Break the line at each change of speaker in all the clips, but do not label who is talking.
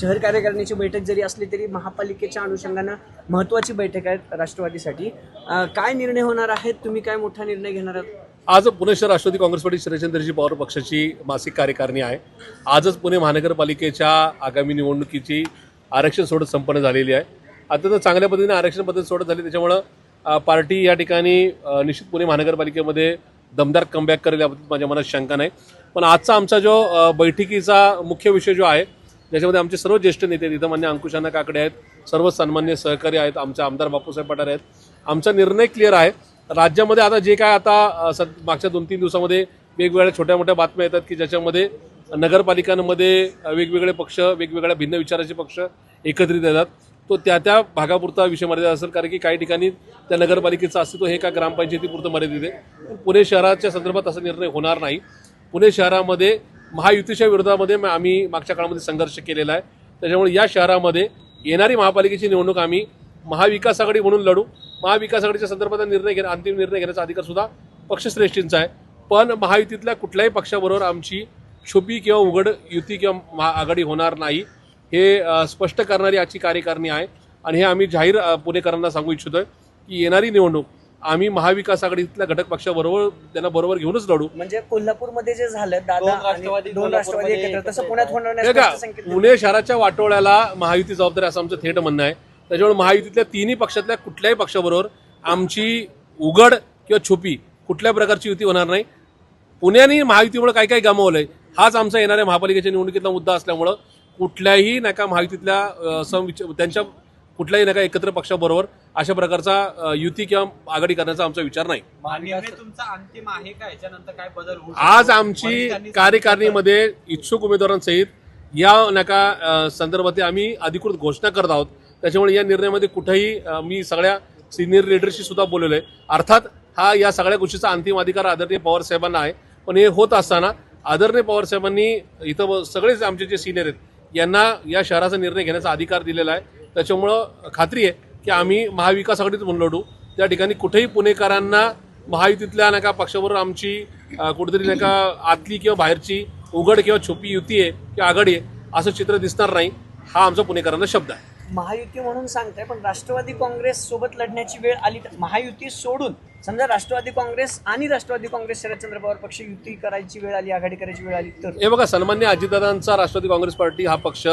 शहर कार्यकारिणीची बैठक जरी असली तरी महापालिकेच्या अनुषंगानं महत्त्वाची बैठक आहे राष्ट्रवादीसाठी. काय निर्णय होणार आहेत? तुम्ही काय मोठा निर्णय घेणार आहात?
आज पुणे शहर राष्ट्रवादी काँग्रेस पार्टी शरदचंद्रजी पवार पक्षाची मासिक कार्यकारिणी आहे. आजच पुणे महानगरपालिकेच्या आगामी निवडणुकीची आरक्षण सोडत संपन्न झालेली आहे. अत्यंत चांगल्या पद्धतीने आरक्षण पद्धत सोडत झाली. त्याच्यामुळं पार्टी या ठिकाणी निश्चित पुणे महानगरपालिकेमध्ये दमदार कमबॅक करेल याबद्दल माझ्या मनात शंका नाही. पण आजचा आमचा जो बैठकीचा मुख्य विषय जो आहे ज्याच्यामध्ये आमचे सर्व ज्येष्ठ नेते तिथं इथं मान्य अंकुशांना काकडे आहेत. सर्व सन्मान्य सहकारी आहेत. आमचे आमदार बापूसाहेब पठारे आहेत. आमचा निर्णय क्लिअर आहे. राज्यामध्ये आता जे काय आता सद मागच्या दोन तीन दिवसामध्ये वेगवेगळ्या छोट्या मोठ्या बातम्या येतात की ज्याच्यामध्ये नगरपालिकांमध्ये वेगवेगळे पक्ष वेगवेगळ्या भिन्न विचाराचे पक्ष एकत्रित येतात. तो त्या त्या भागापुरता विषय मर्यादा असेल कारण की काही ठिकाणी त्या नगरपालिकेचं अस्तित्व हे का ग्रामपंचायतीपुरतं मर्यादित आहे. पुणे शहराच्या संदर्भात असा निर्णय होणार नाही. पुणे शहरामध्ये महायुतीच्या विरोधामध्ये आम्ही मागच्या काळामध्ये संघर्ष केलेला आहे. त्याच्यामुळे या शहरामध्ये येणारी महापालिकेची निवडणूक आम्ही महाविकास आघाडी म्हणून लढू. महाविकास आघाडीच्या संदर्भात निर्णय घेण्या अंतिम निर्णय घेण्याचा अधिकार सुद्धा पक्षश्रेष्ठींचा आहे. पण महायुतीतल्या कुठल्याही पक्षाबरोबर आमची छुपी किंवा उघड युती किंवा महा आघाडी होणार नाही. हे स्पष्ट करणारी आजची कार्यकारिणी आहे. आणि हे आम्ही जाहीर पुणेकरांना सांगू इच्छितो की येणारी निवडणूक आम्ही महाविकास आघाडीतल्या घटक पक्षाबरोबर त्यांना बरोबर घेऊनच लढू.
म्हणजे कोल्हापूरमध्ये जे झालं दादा
दोन
आणि
राष्ट्रवादी
दोन राष्ट्रवादी
कोल्हापूरमध्ये
एकत्र तसं
एकत्र
पुण्यात होणार नाही
का
स्पष्ट संकेत दिले.
पुणे शहराच्या वाटोळ्याला महायुती जबाबदारी असं आमचं थेट म्हणणं आहे. त्याच्यामुळे महायुतीतल्या तिन्ही पक्षातल्या कुठल्याही पक्षाबरोबर आमची उघड किंवा छुपी कुठल्या प्रकारची युती होणार नाही. पुण्याने महायुतीमुळे काय काय गमावलंय. हाच आमचा येणाऱ्या महापालिकेच्या निवडणुकीतला मुद्दा असल्यामुळं कुठल्याही नका महायुतीतल्या अं, समविच त्यांच्या कुठल्याही नका एकत्र पक्षाबरोबर अशा प्रकारचा युती किंवा आघाडी करण्याचा आमचा विचार नाही.
निर्णय तुमचा अंतिम आहे का? याच्यानंतर काय बदल होऊ शकतो?
आज आमची कार्यकारिणीमध्ये इच्छुक उमेदवारांसहित या नका संदर्भात आम्ही अधिकृत घोषणा करत आहोत. त्याच्यामुळे या निर्णयामध्ये कुठेही मी सगळ्या सिनियर लिडरशी सुद्धा बोललेलो आहे. अर्थात हा या सगळ्या गोष्टीचा अंतिम अधिकार आदरणीय पवार साहेबांना आहे. पण हे होत असताना आदरणीय पवार साहेबांनी इथं सगळेच आमचे जे सिनियर आहेत यांना या शहराचा निर्णय घेण्याचा अधिकार दिलेला आहे. त्याच्यामुळं खात्री आहे की आम्ही महाविकास आघाडीत म्हणून लढू. त्या ठिकाणी कुठेही पुणेकरांना महायुतीतल्या नका पक्षाबरोबर आमची कुठेतरी नका आतली किंवा बाहेरची उघड किंवा छोपी युती आहे किंवा आघाडी आहे असं चित्र दिसणार नाही. हा आमचा पुणेकरांना शब्द आहे.
महायुती म्हणून सांगताय पण राष्ट्रवादी काँग्रेस सोबत लढण्याची वेळ आली तर महायुती सोडून समजा राष्ट्रवादी काँग्रेस आणि राष्ट्रवादी काँग्रेस शरदचंद्र पवार पक्ष युती करायची वेळ आली आघाडी करायची वेळ आली तर?
हे बघा सन्मान्य अजितदादांचा राष्ट्रवादी काँग्रेस पार्टी हा पक्ष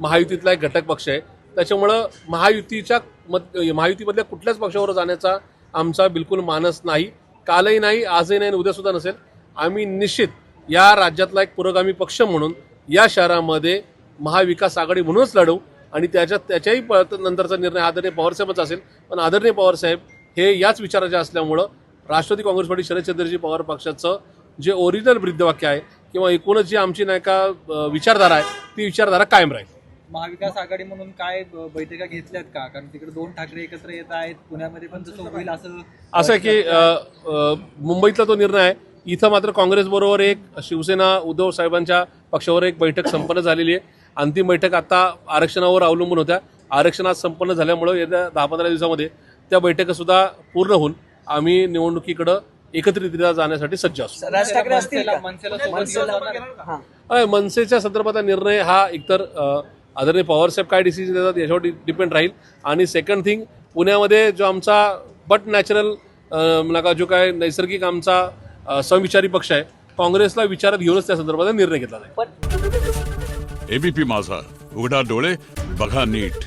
महायुतीतला एक घटक पक्ष आहे. त्याच्यामुळं महायुतीच्या मत महायुतीमधल्या कुठल्याच पक्षावर जाण्याचा आमचा बिलकुल मानस नाही. कालही नाही आजही नाही आणि उद्या सुद्धा नसेल. आम्ही निश्चित या राज्यातला एक पुरोगामी पक्ष म्हणून या शहरामध्ये महाविकास आघाडी म्हणूनच लढवू आणि त्याच्यात त्याच्याही नंतरचा निर्णय आदरणीय पवारसाहेबच असेल. पण आदरणीय पवारसाहेब हे याच विचाराचे असल्यामुळं राष्ट्रवादी काँग्रेस पार्टी शरदचंद्रजी पवार पक्षाचं जे ओरिजिनल ब्रीदवाक्य आहे किंवा एकूणच जी आमची नाही का विचारधारा आहे ती विचारधारा कायम राहील.
महाविकास आघाडी म्हणून काय बैठका घेतल्यात का? कारण तिकडे दोन ठाकरे एकत्र येत आहेत पुण्यामध्ये पण तसं होईल असं
असं आहे की मुंबईतला तो निर्णय आहे. इथं मात्र काँग्रेसबरोबर एक शिवसेना उद्धव साहेबांच्या पक्षावर एक बैठक संपन्न झालेली आहे. अंतिम बैठक आता आरक्षणावर अवलंबून होत्या. आरक्षण आज संपन्न झाल्यामुळं येत्या दहा पंधरा दिवसामध्ये त्या बैठका सुद्धा पूर्ण होऊन आम्ही निवडणुकीकडं एकत्रितरित्या जाण्यासाठी सज्ज असतो
राज ठाकरे असतील? हा.
मनसेच्या संदर्भातला निर्णय हा एकतर आदरणीय पवारसाहेब काय डिसिजन देतात याच्यावर डिपेंड राहील. आणि सेकंड थिंग पुण्यामध्ये जो आमचा बट नॅचरल नका जो काय नैसर्गिक आमचा संविचारी पक्ष आहे काँग्रेसला विचारात घेऊनच त्या संदर्भात निर्णय घेतला जाईल.
एबीपी माझा उघडा डोळे बघा नीट.